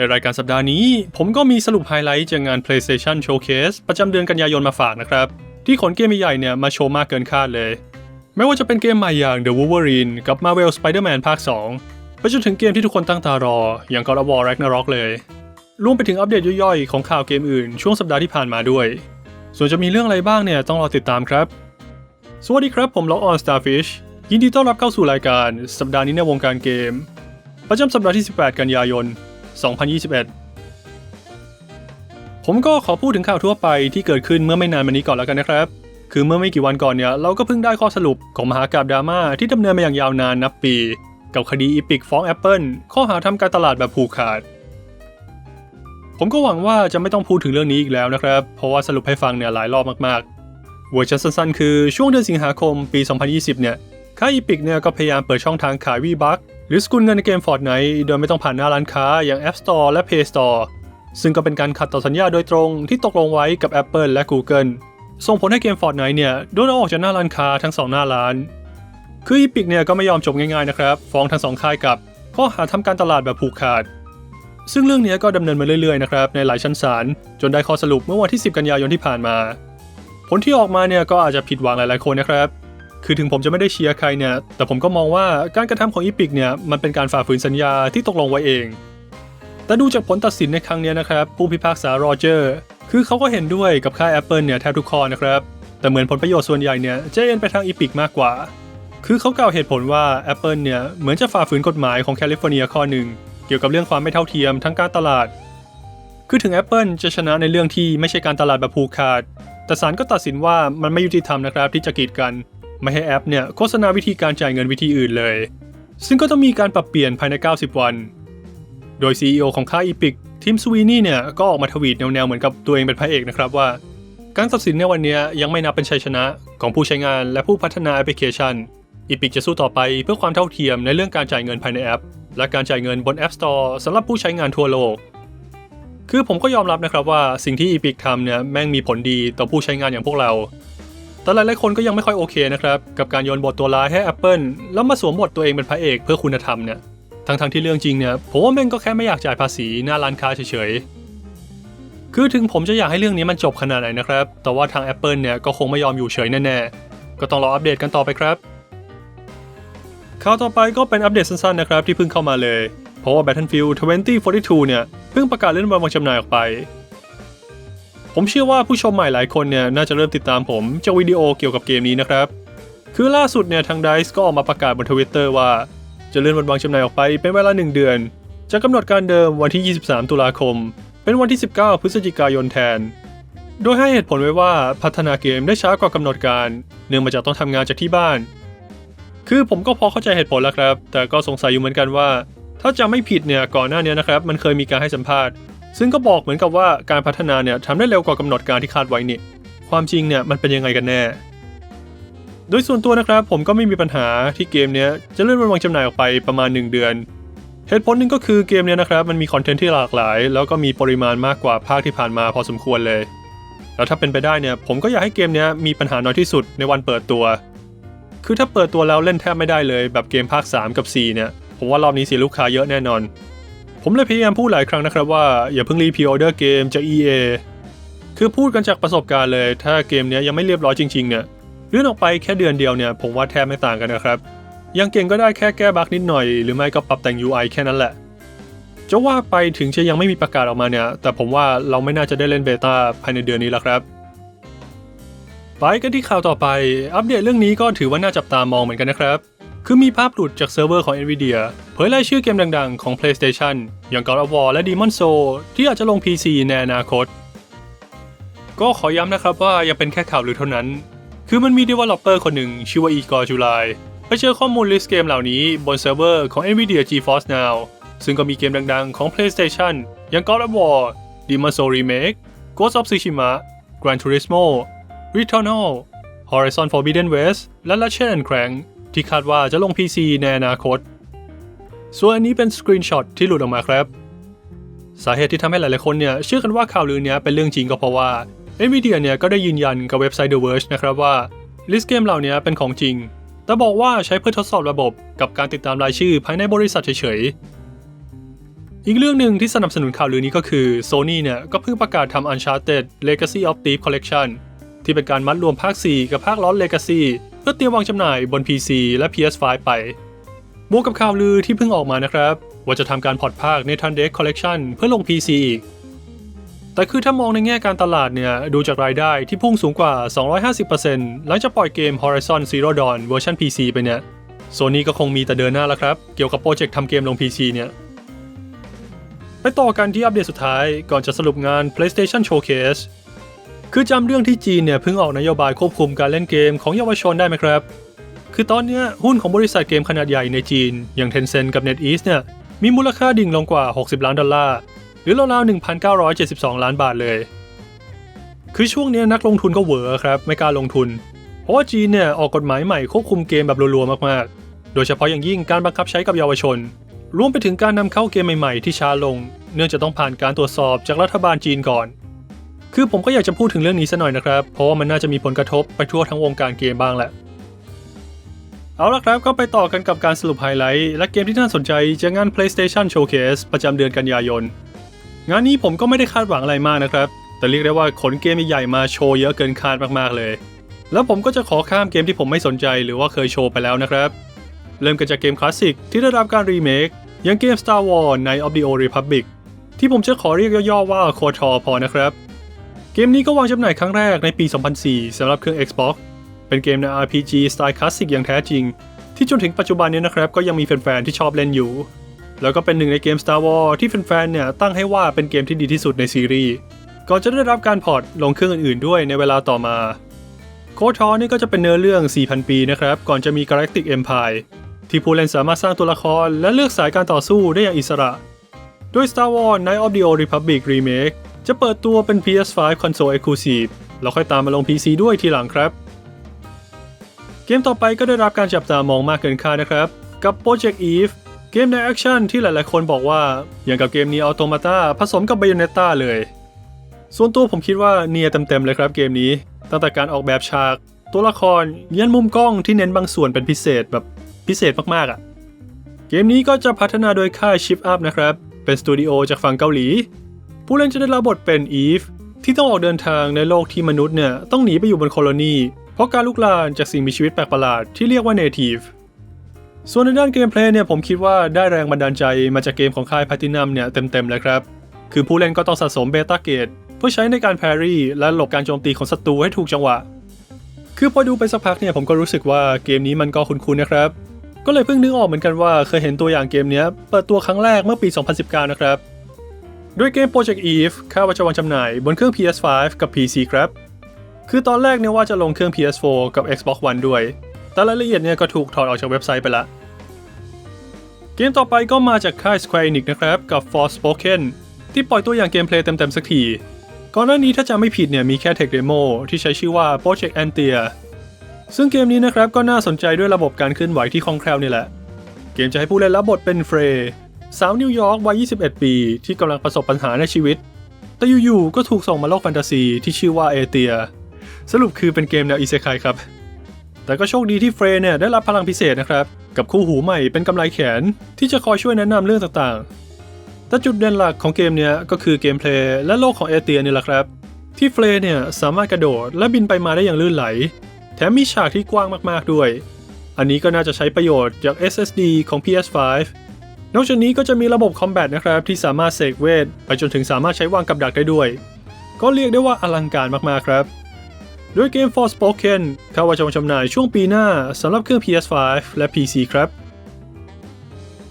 ในรายการสัปดาห์นี้ ผมก็มีสรุปไฮไลท์จากงาน PlayStation Showcase ประจำเดือนกันยายนมาฝากนะครับ ที่ขนเกมใหญ่เนี่ยมาโชว์มากเกินคาดเลย ไม่ว่าจะเป็นเกมใหม่อย่าง The Wolverine กับ Marvel Spider-Man ภาค 2 ไปจนถึงเกมที่ทุกคนตั้งตารอ อย่าง God of War Ragnarok เลยรวมไปถึงอัปเดตย่อยๆ ของข่าวเกมอื่นช่วงสัปดาห์ที่ผ่านมาด้วย ส่วนจะมีเรื่องอะไรบ้างเนี่ยต้องรอติดตามครับ สวัสดีครับผมล็อกออน Starfish ยินดีต้อนรับเข้าสู่รายการ สัปดาห์นี้ในวงการเกม ประจำสัปดาห์ที่ 18 กันยายน 2021 ผมก็ขอพูดถึงข่าวทั่วไปที่เกิดขึ้นเมื่อไม่นานมานี้ก่อนแล้วกันนะครับ คือเมื่อไม่กี่วันก่อนเนี่ยเราก็เพิ่งได้ข้อสรุปของมหากาบดราม่าที่ดำเนินมาอย่างยาวนานนับปี กับคดีอีพิกฟ้อง Apple ข้อหาทำการตลาดแบบผูกขาด ผมก็หวังว่าจะไม่ต้องพูดถึงเรื่องนี้อีกแล้วนะครับ เพราะว่าสรุปให้ฟังเนี่ยหลายรอบมากๆเวอร์ชันสั้นๆ คือช่วงเดือนสิงหาคมปี 2020 เนี่ยค่ายอีพิกเนี่ยก็พยายามเปิดช่องทางขายวีบัค หรือสกุลเงินในเกม Fortnite โดยไม่ต้องผ่านหน้าร้านค้าอย่าง App Store และ Play Store ซึ่งก็เป็นการขัดต่อสัญญาโดยตรงที่ตกลงไว้กับ Apple และ Google ส่งผลให้เกม Fortnite เนี่ยโดนเอาออกจากหน้าร้านค้าทั้งสองหน้าร้าน คืออีพิกเนี่ยก็ไม่ยอมจบง่ายๆนะครับ ฟ้องทั้งสองค่ายกับ ข้อหาทำการตลาดแบบผูกขาด ซึ่งเรื่องนี้ก็ดำเนินมาเรื่อยๆนะครับในหลายชั้นศาลจนได้ข้อสรุปเมื่อวันที่ 10 กันยายนที่ผ่านมา ผลที่ออกมาเนี่ยก็อาจจะผิดหวังหลายๆคนนะครับ คือถึงผมจะไม่ได้เชียร์ใครเนี่ย แต่ผมก็มองว่าการกระทำของอีพิกเนี่ยมันเป็นการฝ่าฝืนสัญญาที่ตกลงไว้เอง แต่ดูจากผลตัดสินในครั้งนี้นะครับ ผู้พิพากษาโรเจอร์ คือเขาก็เห็นด้วยกับค่าย Apple เนี่ยแทบทุกข้อนะครับ แต่เหมือนผลประโยชน์ส่วนใหญ่เนี่ยจะเอ็นไปทางอีพิกมากกว่า คือเขากล่าวเหตุผลว่า Apple เนี่ยเหมือนจะฝ่าฝืนกฎหมายของแคลิฟอร์เนียข้อหนึ่งเกี่ยวกับเรื่องความไม่เท่าเทียมทั้งการตลาด คือถึง Apple จะชนะในเรื่องที่ไม่ใช่การตลาดแบบผูกขาด แต่ศาลก็ตัดสินว่ามันไม่ยุติธรรมนะครับที่จะกีดกัน ไม่ให้แอปเนี่ยโฆษณาวิธีการจ่ายเงินวิธีอื่นเลย ซึ่งก็ต้องมีการปรับเปลี่ยนภายใน 90 วัน โดย CEO ของค่าย Epic ทีมสวีนี่เนี่ยก็ออกมาทวีตแนวๆ เหมือนกับตัวเองเป็นพระเอกนะครับว่า การตัดสินในวันนี้ยังไม่นับเป็นชัยชนะของผู้ใช้งานและผู้พัฒนาแอปพลิเคชัน Epic จะสู้ต่อไปเพื่อความเท่าเทียมในเรื่องการจ่ายเงินภายในแอป และการจ่ายเงินบน App Store สำหรับผู้ใช้งานทั่วโลก คือผมก็ยอมรับนะครับว่าสิ่งที่ Epic ทำเนี่ยแม่งมีผลดีต่อผู้ใช้งานอย่างพวกเรา แต่หลายๆคนก็ยังไม่ค่อยโอเคนะครับ กับการโยนบทตัวร้ายให้ Apple แล้วมาสวมบทตัวเองเป็นพระเอกเพื่อคุณธรรมเนี่ยทั้งๆที่เรื่องจริงเนี่ยผมว่าแม่งก็แค่ไม่อยากจ่ายภาษีหน้าร้านค้าเฉยๆ คือถึงผมจะอยากให้เรื่องนี้มันจบขนาดไหนนะครับ แต่ว่าทาง Apple เนี่ยก็คงไม่ยอมอยู่เฉยแน่ๆ ก็ต้องรออัปเดตกันต่อไปครับข่าวต่อไปก็เป็นอัปเดตสั้นๆนะครับที่เพิ่งเข้ามาเลย เพราะว่า Battlefield 2042 เนี่ยเพิ่งประกาศเลื่อนวันวางจำหน่ายออกไป ผมเชื่อว่าผู้ชมใหม่หลายคนเนี่ยน่าจะเริ่มติดตามผมจากวิดีโอเกี่ยวกับเกมนี้นะครับ คือล่าสุดเนี่ยทาง DICE ก็ออกมาประกาศบนทวิตเตอร์ว่า จะเลื่อนวันวางจำหน่ายออกไปเป็นเวลา 1 เดือน จากกำหนดการเดิมวันที่ 23 ตุลาคม เป็นวันที่ 19 พฤศจิกายนแทน โดยให้เหตุผลไว้ว่าพัฒนาเกมได้ช้ากว่ากำหนดการ เนื่องมาจากต้องทำงานจากที่บ้าน คือผมก็พอเข้าใจเหตุผลแล้วครับ แต่ก็สงสัยอยู่เหมือนกันว่า ถ้าจะไม่ผิดเนี่ยก่อนหน้านี้นะครับมันเคยมีการให้สัมภาษณ์ ซึ่งก็บอกเหมือนกับว่าการพัฒนาเนี่ยทำได้เร็วกว่ากำหนดการที่คาดไว้นี่ความจริงเนี่ยมันเป็นยังไงกันแน่ โดยส่วนตัวนะครับผมก็ไม่มีปัญหาที่เกมเนี้ยจะเลื่อนวันวางจำหน่ายออกไปประมาณ 1 เดือนเหตุผลหนึ่งก็คือเกมเนี้ยนะครับมันมีคอนเทนต์ที่หลากหลาย แล้วก็มีปริมาณมากกว่าภาคที่ผ่านมาพอสมควรเลย แล้วถ้าเป็นไปได้เนี่ยผมก็อยากให้เกมเนี้ยมีปัญหาน้อยที่สุดในวันเปิดตัว คือถ้าเปิดตัวแล้วเล่นแทบไม่ได้เลย แบบเกมภาค 3 กับ 4 เนี่ยผมว่ารอบนี้เสียลูกค้าเยอะแน่นอน ผมเลยพยายามพูดหลายครั้งนะครับว่าอย่าเพิ่งรีพ r ออเดอร์เกมจาก EA คือพูดกันจากประสบการณ์เลย ถ้าเกมนี้ยยังไม่เรียบร้อยจริงๆเนี่ยเลื่อนออกไปแค่เดือนเดียวเนี่ยผมว่าแทบไม่ต่างกันนะครับ ยังเก่งก็ได้แค่แก้บั๊กนิดหน่อย หรือไม่ก็ปรับแต่ง UI แค่นั้นแหละ จะว่าไปถึงจะยังไม่มีประกาศออกมาเนี่ย แต่ผมว่าเราไม่น่าจะได้เล่นเบต้าภายในเดือนนี้แล้วครับ ไปกันที่ข่าวต่อไป อัปเดตเรื่องนี้ก็ถือว่าน่าจับตามองเหมือนกันนะครับ คือมีภาพหลุดจากเซิร์ฟเวอร์ของ Nvidia เผยรายชื่อเกมดังๆ ของ PlayStation อย่าง God of War และ Demon Soul ที่อาจจะลง PC ในอนาคต ก็ขอย้ำนะครับว่ายังเป็นแค่ข่าวลือเท่านั้น คือมันมี developer คนหนึ่งชื่อว่า Igor July ไปเจอข้อมูลลิสต์เกมเหล่านี้บนเซิร์ฟเวอร์ของ Nvidia GeForce Now ซึ่งก็มีเกมดังๆของ PlayStation อย่าง God of War Demon's Soul Remake Ghost of Tsushima Gran Turismo Returnal Horizon Forbidden West และ Ratchet Clank ที่คาดว่าจะลง PC ในอนาคต ส่วนอันนี้เป็นสกรีนช็อตที่หลุดออกมาครับ สาเหตุที่ทำให้หลายๆคนเนี่ยเชื่อกันว่าข่าวลือเนี้ยเป็นเรื่องจริงก็เพราะว่า Nvidia เนี่ยก็ได้ยืนยันกับเว็บไซต์ The Verge นะครับว่าลิสต์เกมเหล่านี้เป็นของจริง แต่บอกว่าใช้เพื่อทดสอบระบบกับการติดตามรายชื่อภายในบริษัทเฉยๆ อีกเรื่องหนึ่งที่สนับสนุนข่าวลือนี้ก็คือ Sony เนี่ยก็เพิ่งประกาศทำ Uncharted Legacy of Thief Collection ที่เป็นการมัดรวมภาค 4 กับภาค Lost Legacy เพื่อเตรียมวางจำหน่ายบน PC และ PS5 ไป บวกกับข่าวลือที่เพิ่งออกมานะครับ ว่าจะทำการพอร์ตภาค Nathan Drake Collection เพื่อลง PC อีก แต่คือถ้ามองในแง่การตลาดเนี่ย ดูจากรายได้ที่พุ่งสูงกว่า 250%หลังจากปล่อยเกม Horizon Zero Dawn เวอร์ชัน PC ไปเนี่ย Sony ก็คงมีแต่เดินหน้าแล้วครับ เกี่ยวกับโปรเจกต์ทำเกมลง PC เนี่ยไปต่อกันที่อัปเดตสุดท้ายก่อนจะสรุปงาน PlayStation Showcase คือจำเรื่องที่จีนเนี่ยเพิ่งออกนโยบายควบคุมการเล่นเกมของเยาวชนได้ไหมครับ คือตอนนี้หุ้นของบริษัทเกมขนาดใหญ่ในจีน อย่าง Tencent กับ NetEase เนี่ยมีมูลค่าดิ่งลงกว่า 60 ล้านดอลลาร์ หรือราวๆ1,972 ล้านบาทเลย คือช่วงนี้นักลงทุนก็เหวอครับ ไม่กล้าลงทุน เพราะว่าจีนเนี่ยออกกฎหมายใหม่ควบคุมเกมแบบรัวๆมากๆ โดยเฉพาะอย่างยิ่งการบังคับใช้กับเยาวชน รวมไปถึงการนำเข้าเกมใหม่ๆ ที่ช้าลง เนื่องจากต้องผ่านการตรวจสอบจากรัฐบาลจีนก่อน คือผมก็อยากจะพูดถึงเรื่องนี้ซะหน่อยนะครับ เพราะว่ามันน่าจะมีผลกระทบไปทั่วทั้งวงการเกมบ้างแหละ เอาละครับก็ไปต่อกันกับการสรุปไฮไลท์และเกมที่น่าสนใจจากงาน PlayStation Showcase ประจำเดือนกันยายน งานนี้ผมก็ไม่ได้คาดหวังอะไรมากนะครับ แต่เรียกได้ว่าขนเกมใหญ่มาโชว์เยอะเกินคาดมากๆเลย แล้วผมก็จะขอข้ามเกมที่ผมไม่สนใจหรือว่าเคยโชว์ไปแล้วนะครับ เริ่มกันจากเกมคลาสสิกที่ได้รับการรีเมคอย่างเกม Star Wars Knights of the Old Republic ที่ผมจะขอเรียกย่อๆว่า KOTOR พอนะครับ เกมนี้ก็วางจำหน่ายครั้งแรกในปี 2004สำหรับเครื่อง Xbox เป็นเกมใน RPG สไตล์คลาสสิกอย่างแท้จริง ที่จนถึงปัจจุบันนี้นะครับ ก็ยังมีแฟนๆที่ชอบเล่นอยู่ แล้วก็เป็นหนึ่งในเกม Star Wars ที่แฟนๆเนี่ยตั้งให้ว่าเป็นเกมที่ดีที่สุดในซีรีส์ก่อนจะได้รับการพอร์ตลงเครื่องอื่นๆ ด้วยในเวลาต่อมา โคทอนี่ก็จะเป็นเนื้อเรื่อง 4,000 ปีนะครับ ก่อนจะมี Galactic Empire ที่ผู้เล่นสามารถสร้างตัวละครและเลือกสายการต่อสู้ได้อย่างอิสระ โดย Star Wars Knights of the Old Republic Remake จะเปิดตัวเป็น PS5 Console Exclusive แล้วค่อยตามมาลง PC ด้วยทีหลังครับ กมต่อไปก็ได้รับการจับตามองมากเกินคาดนะครับ กับ Project Eve เกมในแอคชั่นที่หลายๆ คนบอกว่า อย่างกับเกมนี้ Automata ผสมกับ Bayonetta เลย ส่วนตัวผมคิดว่าเนียเต็ม ๆ เลยครับเกมนี้ ตั้งแต่การออกแบบฉาก ตัวละครยันมุมกล้องที่เน้นบางส่วนเป็นพิเศษแบบพิเศษมากๆอะ่ะ เกมนี้ก็จะพัฒนาโดยค่าย Shift Up นะครับ เป็นสตูดิโอจากฝั่งเกาหลี ผู้เล่นจะได้รับบทเป็นอีฟที่ต้องออกเดินทางในโลกที่มนุษย์เนี่ยต้องหนีไปอยู่บนโคลนี ราะการลุกลานจากสิ่งมีชีวิตแปลกประหลาดที่เรียกว่า Native ส่วนในด้านเกมเพลย์เนี่ยผมคิดว่าได้แรงบันดาลใจมาจากเกมของค่าย Platinum เนี่ยเต็มๆเลยครับ คือผู้เล่นก็ต้องสะสมเบต้าเกตเพื่อใช้ในการแพรี่และหลบการโจมตีของศัตรูให้ถูกจังหวะ คือพอดูไปสักพักเนี่ยผมก็รู้สึกว่าเกมนี้มันก็คุ้นๆนะครับ ก็เลยเพิ่งนึกออกเหมือนกันว่าเคยเห็นตัวอย่างเกมเนี้ยเปิดตัวครั้งแรกเมื่อปี 2019 นะครับโดยเกม Project Eve คาดว่าจะวางจำหน่ายบนเครื่อง PS5 กับ PC ครับ คือตอนแรกเนี่ยว่าจะลงเครื่อง PS4 กับ Xbox One ด้วย แต่รายละเอียดเนี่ยก็ถูกถอดออกจากเว็บไซต์ไปละ เกมต่อไปก็มาจากค่าย Square Enix นะครับ กับ Forspoken ที่ปล่อยตัวอย่างเกมเพลย์เต็มๆสักที ก่อนหน้านี้ถ้าจำไม่ผิดเนี่ยมีแค่เทคเดโมที่ใช้ชื่อว่า Project Antia ซึ่งเกมนี้นะครับก็น่าสนใจด้วยระบบการเคลื่อนไหวที่คล่องแคล่วนี่แหละ เกมจะให้ผู้เล่นรับบทเป็นเฟรย์สาวนิวยอร์กวัย 21 ปี ที่กำลังประสบปัญหาในชีวิต แต่อยู่ๆก็ถูกส่งมาโลกแฟนตาซีที่ชื่อว่าเอเตีย สรุปคือเป็นเกมแนวอิเซไคครับ แต่ก็โชคดีที่เฟรย์เนี่ยได้รับพลังพิเศษนะครับ กับคู่หูใหม่เป็นกำไลแขนที่จะคอยช่วยแนะนำเรื่องต่างๆ แต่จุดเด่นหลักของเกมเนี้ยก็คือเกมเพลย์และโลกของเอเตียนี่แหละครับ ที่เฟรย์เนี่ยสามารถกระโดดและบินไปมาได้อย่างลื่นไหล แถมมีฉากที่กว้างมากๆด้วย อันนี้ก็น่าจะใช้ประโยชน์จาก SSD ของ PS5 นอกจากนี้ก็จะมีระบบคอมแบทนะครับที่สามารถเสกเวท ไปจนถึงสามารถใช้วางกับดักได้ด้วย ก็เรียกได้ว่าอลังการมากๆครับ ด้วยเกม Forspoken คาดว่าจะวางจำหน่ายช่วงปีหน้าสำหรับเครื่อง PS5 และ PC ครับ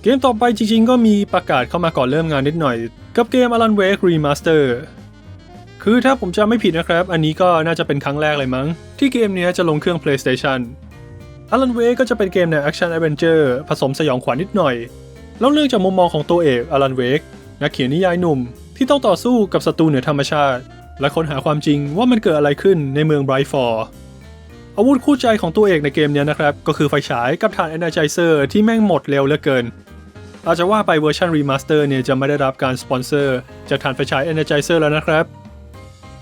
เกมต่อไปจริงๆ ก็มีประกาศเข้ามาก่อนเริ่มงานนิดหน่อย กับเกม Alan Wake Remaster คือถ้าผมจำไม่ผิดนะครับ อันนี้ก็น่าจะเป็นครั้งแรกเลยมั้ง ที่เกมนี้จะลงเครื่อง PlayStation Alan Wake ก็จะเป็นเกมแนว Action Adventure ผสมสยองขวัญนิดหน่อยแล้วเรื่องจากมุมมองของตัวเอก Alan Wake นักเขียนนิยายหนุ่มที่ต้องต่อสู้กับศัตรูเหนือธรรมชาติ และค้นหาความจริงว่ามันเกิดอะไรขึ้นในเมืองไบรท์ฟอร์อาวุธคู่ใจของตัวเอกในเกมนี้นะครับ ก็คือไฟฉายกับฐาน Energizer ที่แม่งหมดเร็วเหลือเกิน อาจจะว่าไปเวอร์ชันรีมาสเตอร์เนี่ยจะไม่ได้รับการสปอนเซอร์จากฐานไฟฉาย Energizer แล้วนะครับ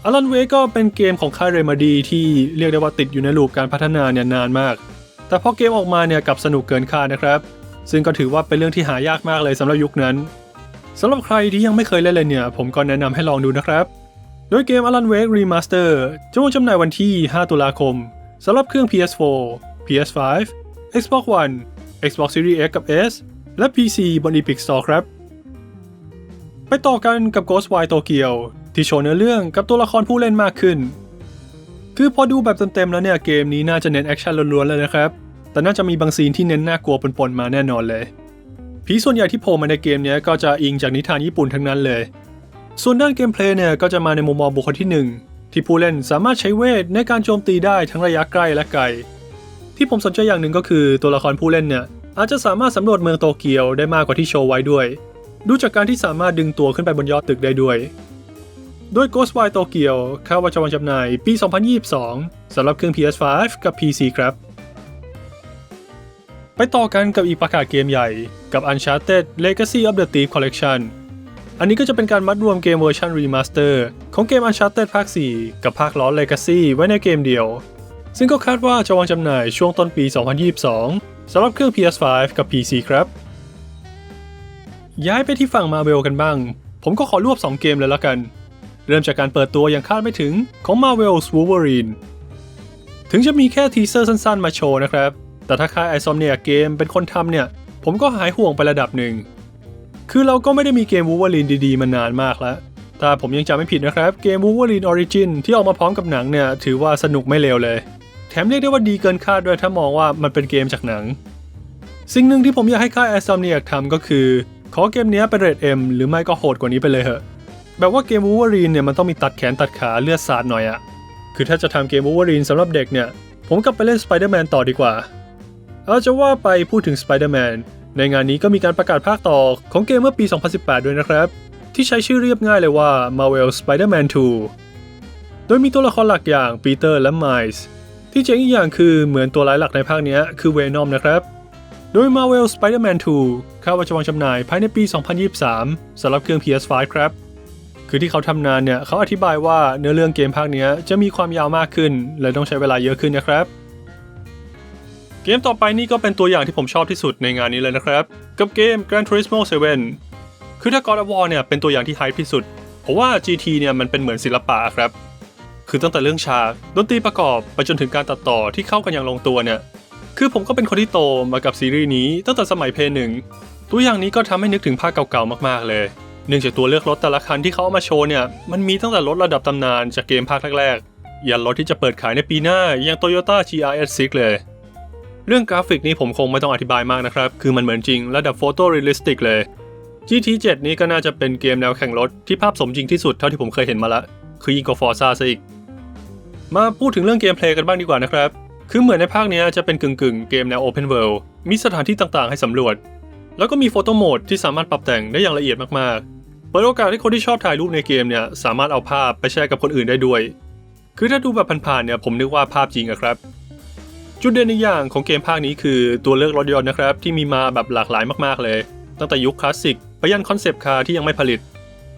Alan Wake ก็เป็นเกมของค่าย Remedy ที่เรียกได้ว่าติดอยู่ในลูปการพัฒนาเนี่ยนานมาก แต่พอเกมออกมาเนี่ยกับสนุกเกินคาดนะครับ ซึ่งก็ถือว่าเป็นเรื่องที่หายากมากเลยสำหรับยุคนั้นสำหรับใครที่ยังไม่เคยเล่นเลยเนี่ย ผมก็แนะนำให้ลองดูนะครับ โดยเกม Alan Wake Remaster จะวางจำหน่ายวันที่ 5 ตุลาคมสำหรับเครื่อง PS4 PS5 Xbox One Xbox Series X กับ S และ PC บน Epic Store ครับ ไปต่อกันกับ Ghostwire Tokyo ที่โชว์เนื้อเรื่องกับตัวละครผู้เล่นมากขึ้น คือพอดูแบบเต็มๆแล้วเนี่ยเกมนี้น่าจะเน้นแอคชั่นล้วนๆเลยนะครับ แต่น่าจะมีบางซีนที่เน้นน่ากลัวปนๆมาแน่นอนเลยผีส่วนใหญ่ที่โผล่มาในเกมนี้ก็จะอิงจากนิทานญี่ปุ่นทั้งนั้นเลย ส่วนด้านเกมเพลย์เนี่ยก็จะมาในมุมมองบุคคลที่ 1 ที่ผู้เล่นสามารถใช้เวทในการโจมตีได้ทั้งระยะใกล้และไกล ที่ผมสนใจอย่างหนึ่งก็คือตัวละครผู้เล่นเนี่ยอาจจะสามารถสำรวจเมืองโตเกียวได้มากกว่าที่โชว์ไว้ด้วย ดูจากการที่สามารถดึงตัวขึ้นไปบนยอดตึกได้ด้วยโดย Ghostwire Tokyo คาว่าจะวางจำหน่ายปี 2022 สำหรับเครื่อง PS5 กับ PC ครับ ไปต่อกันกับอีกประกาศเกมใหญ่กับ Uncharted Legacy of the Thief Collection อันนี้ก็จะเป็นการมัดรวมเกมเวอร์ชันรีมาสเตอร์ของเกม Uncharted ภาค 4 กับภาคล้อ Legacy ไว้ในเกมเดียว ซึ่งก็คาดว่าจะวางจำหน่ายช่วงต้นปี 2022 สำหรับเครื่อง PS5 กับ PC ครับ ย้ายไปที่ฝั่ง Marvel กันบ้าง ผมก็ขอรวบ 2 เกมเลยละกัน เริ่มจากการเปิดตัวอย่างคาดไม่ถึงของ Marvel's Wolverine ถึงจะมีแค่ทีเซอร์สั้นๆ มาโชว์นะครับ แต่ถ้าค่าย Insomnia Game เป็นคนทำเนี่ย ผมก็หายห่วงไประดับหนึ่ง คือเราก็ไม่ได้มีเกม Wolverine ดีๆ มานานมากแล้ว ถ้าผมยังจำไม่ผิดนะครับ เกม Wolverine Origin ที่ออกมาพร้อมกับหนังเนี่ย ถือว่าสนุกไม่เลวเลย แถมเรียกได้ว่าดีเกินคาดด้วยถ้ามองว่ามันเป็นเกมจากหนัง สิ่งหนึ่งที่ผมอยากให้ค่าย Insomniac ทำก็คือ ขอเกมนี้เป็นเรท M หรือไม่ก็โหดกว่านี้ไปเลยเหอะ แบบว่าเกม Wolverine เนี่ยมันต้องมีตัดแขนตัดขาเลือดสาดหน่อยอะคือถ้าจะทำเกม Wolverine สำหรับเด็กเนี่ยผมกลับไปเล่น Spider-Man ต่อดีกว่าเอาจะว่าไปพูดถึง Spider-Man ในงานนี้ก็มีการประกาศภาคต่อของเกมเมื่อปี 2018 ด้วยนะครับ ที่ใช้ชื่อเรียบง่ายเลยว่า Marvel Spider-Man 2 โดยมีตัวละครหลักอย่างปีเตอร์และไมล์ที่เจ๋งอีกอย่างคือเหมือนตัวร้ายหลักในภาคนี้คือเวนอมนะครับ โดย Marvel Spider-Man 2คาดว่าจะวางจำหน่ายภายในปี 2023สำหรับเครื่อง PS5 ครับ คือที่เขาทำนานเนี่ยเขาอธิบายว่าเนื้อเรื่องเกมภาคนี้จะมีความยาวมากขึ้น และต้องใช้เวลาเยอะขึ้นนะครับ เกมต่อไปนี่ก็เป็นตัวอย่างที่ผมชอบที่สุดในงานนี้เลยนะครับ กับเกม Gran Turismo 7 คือถ้า God of War เนี่ยเป็นตัวอย่างที่ไฮที่สุด เพราะว่า GT เนี่ยมันเป็นเหมือนศิลปะครับ คือตั้งแต่เรื่องฉากดนตรีประกอบไปจนถึงการตัดต่อที่เข้ากันอย่างลงตัวเนี่ย คือผมก็เป็นคนที่โตมากับซีรีส์นี้ตั้งแต่สมัยเพย์หนึ่งตัวอย่างนี้ก็ทำให้นึกถึงภาคเก่าๆมากๆเลยเนื่องจากตัวเลือกรถแต่ละคันที่เขาเอามาโชว์เนี่ย มันมีตั้งแต่รถระดับตำนานจากเกมภาคแรกๆ ยันรถที่จะเปิดขายในปีหน้าอย่าง Toyota GRS6 เลย เรื่องกราฟิกนี้ผมคงไม่ต้องอธิบายมากนะครับ คือมันเหมือนจริงระดับโฟโตเรียลลิสติกเลย GT7 นี้ก็น่าจะเป็นเกมแนวแข่งรถที่ภาพสมจริงที่สุดเท่าที่ผมเคยเห็นมาละ คือยิ่งกว่า Forza ซะอีก มาพูดถึงเรื่องเกมเพลย์กันบ้างดีกว่านะครับ คือเหมือนในภาคนี้จะเป็นกึ่งกึ่งๆ เกมแนว Open World มีสถานที่ต่างๆ ให้สำรวจ แล้วก็มีโฟโต้โหมดที่สามารถปรับแต่งได้อย่างละเอียดมากๆ เปิดโอกาสให้คนที่ชอบถ่ายรูปในเกมเนี่ยสามารถเอาภาพไปแชร์กับคนอื่นได้ด้วย คือถ้าดูแบบผ่านๆเนี่ยผมนึกว่าภาพจริงอะครับ จุดเด่นอีกอย่างของเกมภาคนี้คือตัวเลือกรถยนต์นะครับ ที่มีมาแบบหลากหลายมากๆเลย ตั้งแต่ยุคคลาสสิกไปยันคอนเซปต์คาร์ที่ยังไม่ผลิต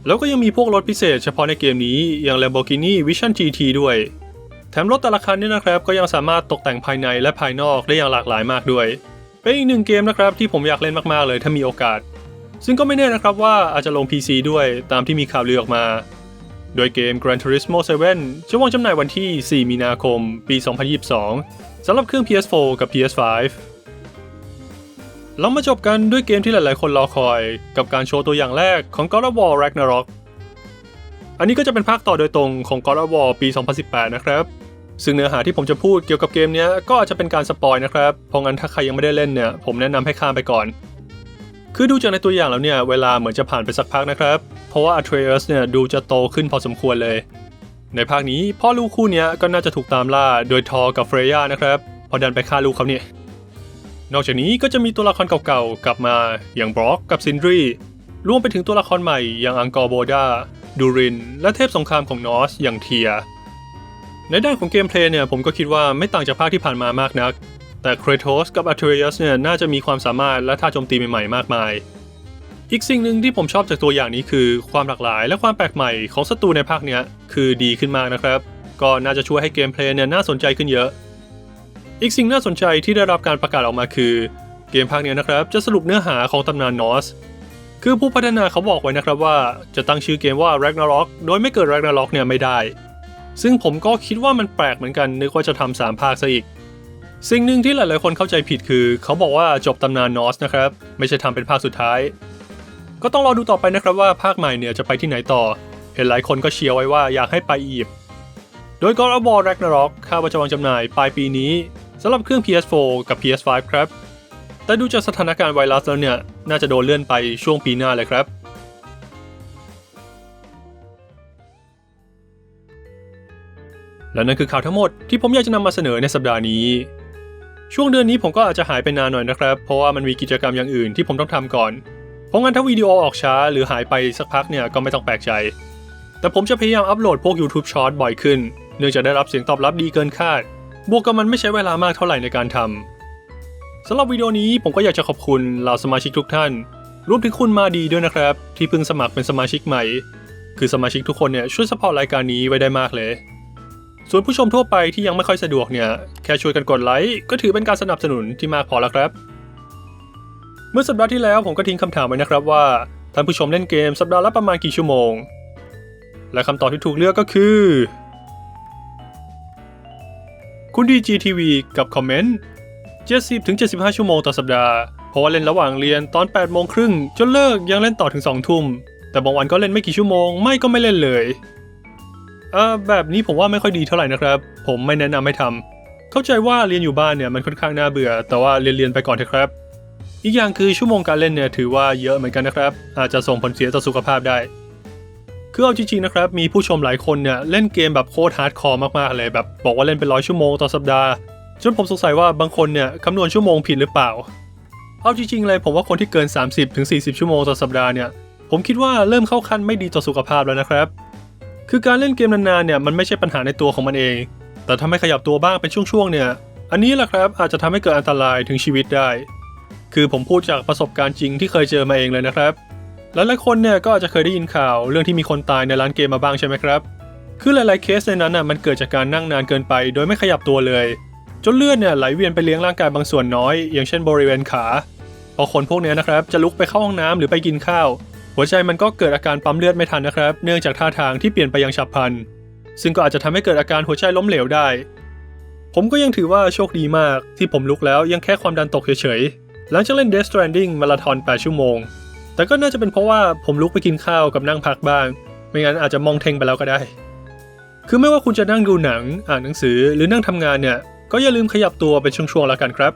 แล้วก็ยังมีพวกรถพิเศษเฉพาะในเกมนี้อย่าง Lamborghini Vision GT ด้วย แถมรถแต่ละคันนี่นะครับก็ยังสามารถตกแต่งภายในและภายนอกได้อย่างหลากหลายมากด้วย เป็นอีกหนึ่งเกมนะครับที่ผมอยากเล่นมากๆเลยถ้ามีโอกาส ซึ่งก็ไม่แน่นะครับว่าอาจจะลง PC ด้วยตามที่มีข่าวลือออกมา โดยเกม Gran Turismo 7 จะวางจำหน่ายวันที่ 4 มีนาคม ปี 2022 สำหรับเครื่อง PS4 กับ PS5 เรามาจบกันด้วยเกมที่หลายๆ คนรอคอย กับการโชว์ตัวอย่างแรกของ God of War Ragnarok อันนี้ก็จะเป็นภาคต่อโดยตรงของ God of War ปี 2018 นะครับ ซึ่งเนื้อหาที่ผมจะพูดเกี่ยวกับเกมนี้ก็อาจจะเป็นการสปอยนะครับ เพราะงั้นถ้าใครยังไม่ได้เล่นเนี่ยผมแนะนำให้ข้ามไปก่อน คือดูจากในตัวอย่างแล้วเนี่ยเวลาเหมือนจะผ่านไปสักพักนะครับ เพราะว่า Atreus เนี่ยดูจะโตขึ้นพอสมควรเลย ในภาคนี้พ่อลูกคู่นี้ก็น่าจะถูกตามล่าโดยทอร์กับเฟรย่านะครับพอดันไปฆ่าลูกเขาเนี่ย นอกจากนี้ก็จะมีตัวละครเก่าๆกลับมาอย่างบล็อกกับซินดรีรวมไปถึงตัวละครใหม่อย่างอังกอร์โบดาดูริน และเทพสงครามของนอสอย่างเทีย ในด้านของเกมเพลย์เนี่ยผมก็คิดว่าไม่ต่างจากภาคที่ผ่านมามากนัก แต่เครโทสกับอั t เ e ียสเนี่ยน่าจะมีความสามารถและท่าโจมตีใหม่ๆมากมาย อีกสิ่งหนึ่งที่ผมชอบจากตัวอย่างนี้คือความหลากหลายและความแปลกใหม่ของศัตรูในภาคเนี้ยคือดีขึ้นมากนะครับ ก็น่าจะช่วยให้เกมเพลย์เนี่ยน่าสนใจขึ้นเยอะ อีกสิ่งน่าสนใจที่ได้รับการประกาศออกมาคือ เกมภาคเนี้ยนะครับ จะสรุปเนื้อหาของตำนานนอสคือผู้พัฒนาเขาบอกไว้นะครับว่าจะตั้งชื่อเกมว่า Ragnarok โดยไม่เกิด Ragnarok เนี่ยไม่ได้ ซึ่งผมก็คิดว่ามันแปลกเหมือนกันนึกว่าจะทำสามภาคซะอีกสิ่งหนึ่งที่หลายๆคนเข้าใจผิดคือ เขาบอกว่าจบตำนานนอสนะครับ ไม่ใช่ทำเป็นภาคสุดท้าย ก็ต้องรอดูต่อไปนะครับว่าภาคใหม่เนี่ยจะไปที่ไหนต่อ เห็นหลายคนก็เชียร์ไว้ว่าอยากให้ไปอียิปต์โดย God of War Ragnarok คาดว่าจะวางจำหน่ายปลายปีนี้สำหรับเครื่อง PS4 กับ PS5 ครับ แต่ดูจากสถานการณ์ไวรัสแล้วเนี่ย น่าจะโดนเลื่อนไปช่วงปีหน้าเลยครับ และนั่นคือข่าวทั้งหมดที่ผมอยากจะนำมาเสนอในสัปดาห์นี้ ช่วงเดือนนี้ผมก็อาจจะหายไปนานหน่อยนะครับ เพราะว่ามันมีกิจกรรมอย่างอื่นที่ผมต้องทำก่อน เพราะงั้นถ้าวิดีโอออกช้าหรือหายไปสักพักเนี่ยก็ไม่ต้องแปลกใจ แต่ผมจะพยายามอัปโหลดพวก YouTube Short บ่อยขึ้น เนื่องจากได้รับเสียงตอบรับดีเกินคาด บวกกับมันไม่ใช้เวลามากเท่าไหร่ในการทำสำหรับวิดีโอนี้ผมก็อยากจะขอบคุณเหล่าสมาชิกทุกท่านรวมถึงคุณมาดีด้วยนะครับ ที่เพิ่งสมัครเป็นสมาชิกใหม่ คือสมาชิกทุกคนเนี่ยช่วยสปอร์ตรายการนี้ไว้ได้มากเลย ส่วนผู้ชมทั่วไปที่ยังไม่ค่อยสะดวกเนี่ยแค่ช่วยกันกดไลค์ก็ถือเป็นการสนับสนุนที่มากพอแล้วครับ เมื่อสัปดาห์ที่แล้วผมก็ทิ้งคำถามไว้นะครับว่าท่านผู้ชมเล่นเกมสัปดาห์ละประมาณกี่ชั่วโมง และคำตอบที่ถูกเลือกก็คือ คุณดีจีทีวีกับคอมเมนต์ 70ถึง75 ชั่วโมงต่อสัปดาห์ เพราะว่าเล่นระหว่างเรียนตอน 8 โมงครึ่งจนเลิกยังเล่นต่อถึง 2 ทุ่ม แต่บางวันก็เล่นไม่กี่ชั่วโมง ไม่ก็ไม่เล่นเลย เอ่อแบบนี้ผมว่าไม่ค่อยดีเท่าไหร่นะครับ ผมไม่แนะนำให้ทำเข้าใจว่าเรียนอยู่บ้านเนี่ยมันค่อนข้างน่าเบื่อ แต่ว่าเรียนเรียนไปก่อนเถอะครับ อีกอย่างคือชั่วโมงการเล่นเนี่ยถือว่าเยอะเหมือนกันนะครับ อาจจะส่งผลเสียต่อสุขภาพได้ คือเอาจริงๆนะครับ มีผู้ชมหลายคนเนี่ยเล่นเกมแบบโคตรฮาร์ดคอร์มากๆเลยแบบบอกว่าเล่นเป็นร้อยชั่วโมงต่อสัปดาห์จนผมสงสัยว่าบางคนเนี่ยคำนวณชั่วโมงผิดหรือเปล่า เอาจริงๆเลยผมว่าคนที่เกิน 30-40ถึงชั่วโมงต่อสัปดาห์เนี่ยผมคิดว่าเริ่มเข้าขั้นไม่ดีต่อสุขภาพแล้วนะครับ คือการเล่นเกมนานๆเนี่ยมันไม่ใช่ปัญหาในตัวของมันเอง แต่ถ้าไม่ขยับตัวบ้างเป็นช่วงๆเนี่ย อันนี้แหละครับอาจจะทำให้เกิดอันตรายถึงชีวิตได้ คือผมพูดจากประสบการณ์จริงที่เคยเจอมาเองเลยนะครับ หลายๆคนเนี่ยก็อาจจะเคยได้ยินข่าวเรื่องที่มีคนตายในร้านเกมมาบ้างใช่ไหมครับ คือหลายๆเคสในนั้นน่ะมันเกิดจากการนั่งนานเกินไป โดยไม่ขยับตัวเลย จนเลือดเนี่ยไหลเวียนไปเลี้ยงร่างกายบางส่วนน้อย อย่างเช่นบริเวณขา พอคนพวกนี้นะครับจะลุกไปเข้าห้องน้ำหรือไปกินข้าว หัวใจมันก็เกิดอาการปั๊มเลือดไม่ทันนะครับ เนื่องจากท่าทางที่เปลี่ยนไปอย่างฉับพลัน ซึ่งก็อาจจะทำให้เกิดอาการหัวใจล้มเหลวได้ ผมก็ยังถือว่าโชคดีมากที่ผมลุกแล้วยังแค่ความดันตกเฉยๆ หลังจากเล่น Death Stranding มาราธอน 8 ชั่วโมง แต่ก็น่าจะเป็นเพราะว่าผมลุกไปกินข้าวกับนั่งพักบ้าง ไม่งั้นอาจจะมองเทงไปแล้วก็ได้ คือไม่ว่าคุณจะนั่งดูหนัง อ่านหนังสือ หรือนั่งทำงานเนี่ย ก็อย่าลืมขยับตัวเป็นช่วงๆแล้วกันครับ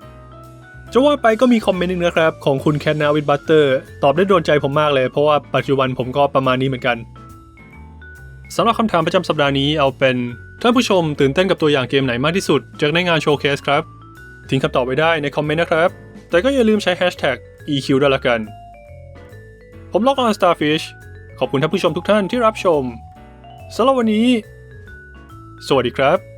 จะว่าไปก็มีคอมเมนต์หนึงนะครับ ของคุณแคทนาวิดบัตเตอร์ตอบได้โดนใจผมมากเลย เพราะว่าปัจจุบันผมก็ประมาณนี้เหมือนกันสำหรับคำถามประจำสัปดาห์นี้เอาเป็นท่านผู้ชมตื่นเต้นกับตัวอย่างเกมไหนมากที่สุดจากในงานโชว์เคสครับทิ้งคำตอบไว้ได้ในคอมเมนต์นะครับ แต่ก็อย่าลืมใช้ hashtag EQ ด้วยละกัน ผมล็อกออน Starfish ขอบคุณท่านผู้ชมทุกท่านที่รับชมสำหรับวันนี้ สวัสดีครับ